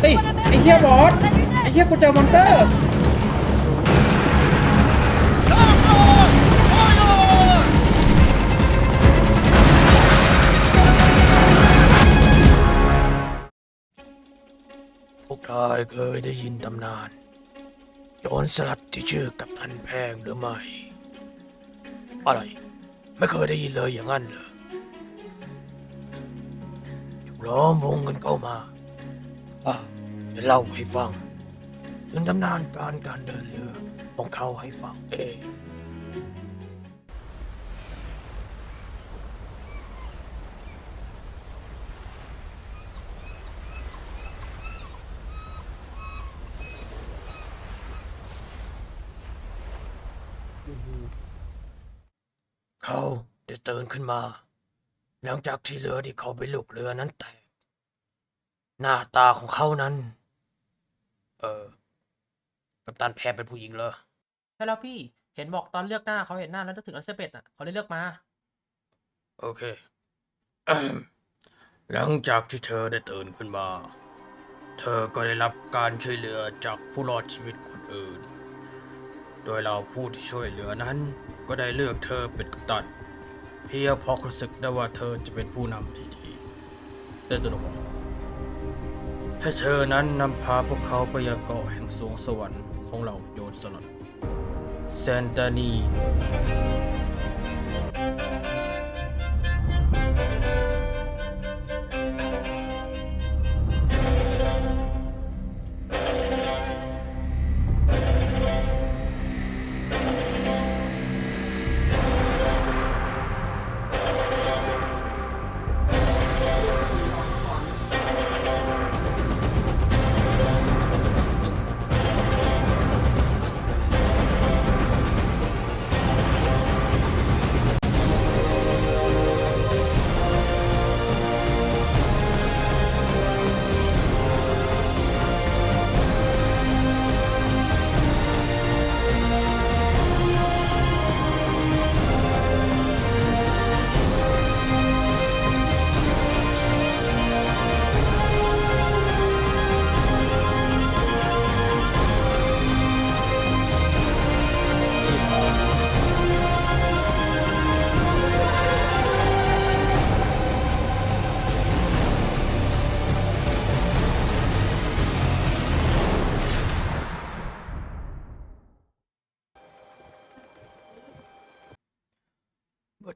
เฮ้ยไอ้เหี้ยบอสไอ้เหี้ยกูเจอมอนเตอร์พวกนายเคยได้ยินตำนานโจรสลัดที่ชื่อกับตันแพงหรือไม่ อะไร ไม่เคยได้ยินเลยอย่างนั้นเหรอล้อมวงกันเข้ามา ข้าจะเล่าให้ฟังถึงตำนานการการเดินเรือของเขาให้ฟังเองเขาได้ตื่นขึ้นมา หลังจากที่เรือที่เขาไปลูกเรือนั้นแตก หน้าตาของเขานั้น เออ กัปตันแพรเป็นผู้หญิงเหรอ ใช่แล้วพี่ เห็นบอกตอนเลือกหน้าเขาเห็นหน้าแล้วนึกถึงอลิซาเบธอะเขาเลยเลือกมา โอเคอืมหลังจากที่เธอได้ตื่นขึ้นมา เธอก็ได้รับการช่วยเหลือจากผู้รอดชีวิตคนอื่น โดยเราผู้ที่ช่วยเหลือนั้น ก็ได้เลือกเธอเป็นกัปตัน เพียงเพราะรู้สึกได้ว่าเธอจะเป็นผู้นำที่ดีได้ตระหนก ให้เธอนั้นนำพาพวกเขาไปยังเกาะแห่งสวงสวรรค์ของเราโจรสลัดเซนตานี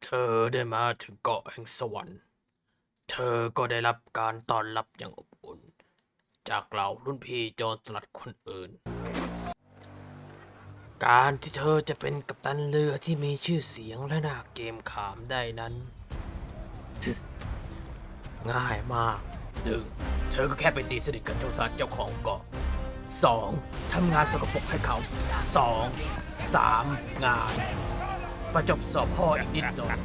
เธอได้มาถึงเกาะแห่งสวรรค์ เธอก็ได้รับการต้อนรับอย่างอบอุ่น จากเหล่ารุ่นพี่โจรสลัดคนอื่น การที่เธอจะเป็นกัปตันเรือที่มีชื่อเสียงและหน่าเกมขามได้นั้น ง่ายมากหนึ่งเธอก็แค่ไปตีสนิทกับโจรสลัดเจ้าของเกาะสองทำงานสกปรกให้เขาสองสามงาน ประจบสอบพ่ออีกนิดหน่อย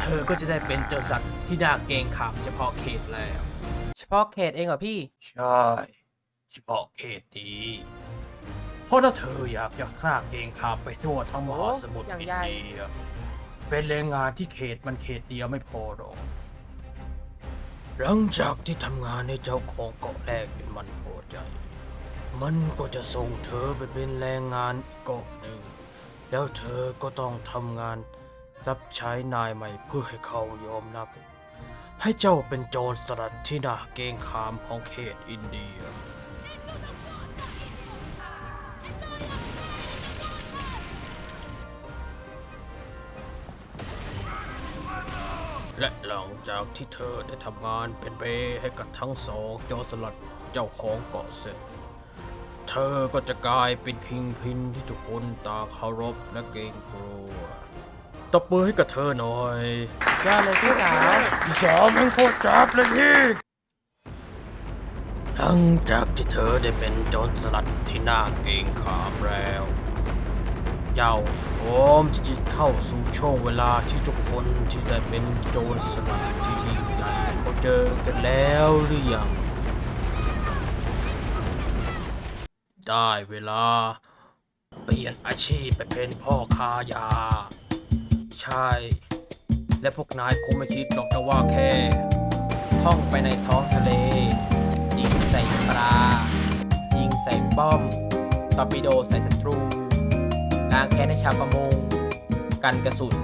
เธอก็จะได้เป็นเจ้าสัตว์ที่น่าเกรงขามเฉพาะเขตแล้ว เฉพาะเขตเองเหรอพี่ ใช่ เฉพาะเขตนี้ เพราะถ้าเธออยากจะฆ่าเกรงขามไปทั่วทั้งมหาสมุทรโอ้อย่างอินใหญ่ เดียเป็นแรงงานที่เขตมันเขตเดียวไม่พอหรอก หลังจากที่ทำงานในเจ้าของเกาะแรกจนมันพอใจ มันก็จะส่งเธอไปเป็นแรงงานอีกเกาะหนึ่ง แล้วเธอก็ต้องทำงานรับใช้นายใหม่เพื่อให้เขายอมรับ ให้เจ้าเป็นโจรสลัดที่น่าเกรงขามของเขตอินเดีย และหลังจากที่เธอได้ทำงานเป็นเบให้กับทั้งสองโจรสลัดเจ้าของเกาะเสร็จ เธอก็จะกลายเป็นคิงพินที่ทุกคนตาเคารพและเกรงกลัวตบมือให้กับเธอหน่อยยอดเลยพี่สาวที่สองมันโคตรจับเลยพี่ หลังจากที่เธอได้เป็นโจรสลัดที่น่าเกรงขามแล้วเจ้าพร้อมที่จะเข้าสู่ช่วงเวลาที่ทุกคนที่ได้เป็นโจรสลัดที่ยิ่งใหญ่เขาเจอกันแล้วหรือยัง ได้เวลา เปลี่ยนอาชีพไปเป็นพ่อค้ายา ใช่ และพวกนายคงไม่คิดหรอกนะว่าแค่ ท่องไปในท้องทะเลอีกใส่ปลา ยิงใส่ป้อมตอร์ปิโดใส่ศัตรูล้างแค้นให้ชาวประมง กันกระสุน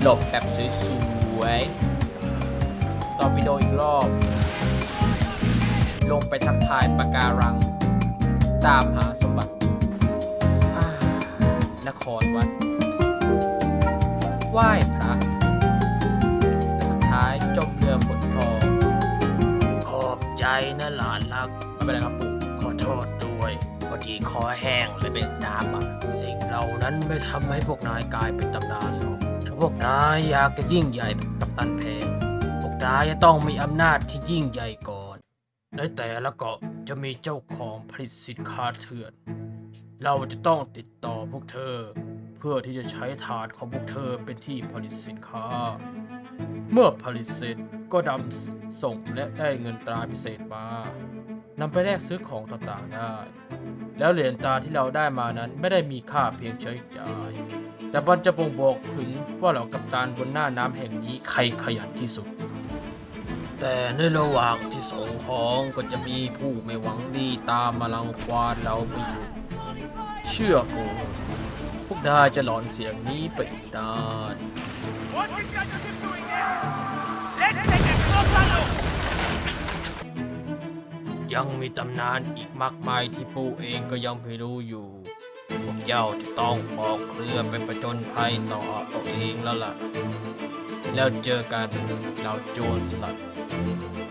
หลบแบบสวยๆตอร์ปิโดอีกรอบ ลงไปทักทายปะการัง ตามหาสมบัติานครวัด ไหว้พระ และสุดท้ายจมเรือขนทองขอบใจนะหลานรัก ไม่เป็นไรครับปู่ขอโทษด้วย พอดีคอแห้งเลยเป็นน้ำอะ สิ่งเหล่านั้นไม่ทำให้พวกนายกลายเป็นตำนานหรอก ถ้าพวกนายอยากจะยิ่งใหญ่กัปตันเพนพวกนายจะต้องมีอำนาจที่ยิ่งใหญ่ก่อน ในแต่ละเกาะ จะมีเจ้าของผลิตสินค้าเถื่อน เราจะต้องติดต่อพวกเธอ เพื่อที่จะใช้ฐานของพวกเธอเป็นที่ผลิตสินค้า เมื่อผลิตเสร็จก็นำส่งและได้เงินตราพิเศษมานำไปแลกซื้อของต่างๆได้ แล้วเหรียญตราที่เราได้มานั้นไม่ได้มีค่าเพียงใช้จ่าย แต่มันจะบ่งบอกถึงว่าเหล่ากัปตันบนหน้าน้ำแห่งนี้ใครขยันที่สุด แต่ในระหว่างที่ส่งของก็จะมีผู้ไม่หวังดีตามมาลังควานเราไปอยู่เชื่อผมพวกนายจะหลอนเสียงนี้ไปอีกนาน ยังมีตำนานอีกมากมายที่ปู่เองก็ยังไม่รู้อยู่ พวกเจ้าจะต้องออกเรือไปประจนภัยต่อเอาเองแล้วล่ะ แล้วเจอกันเราโจรสลัด Thank you.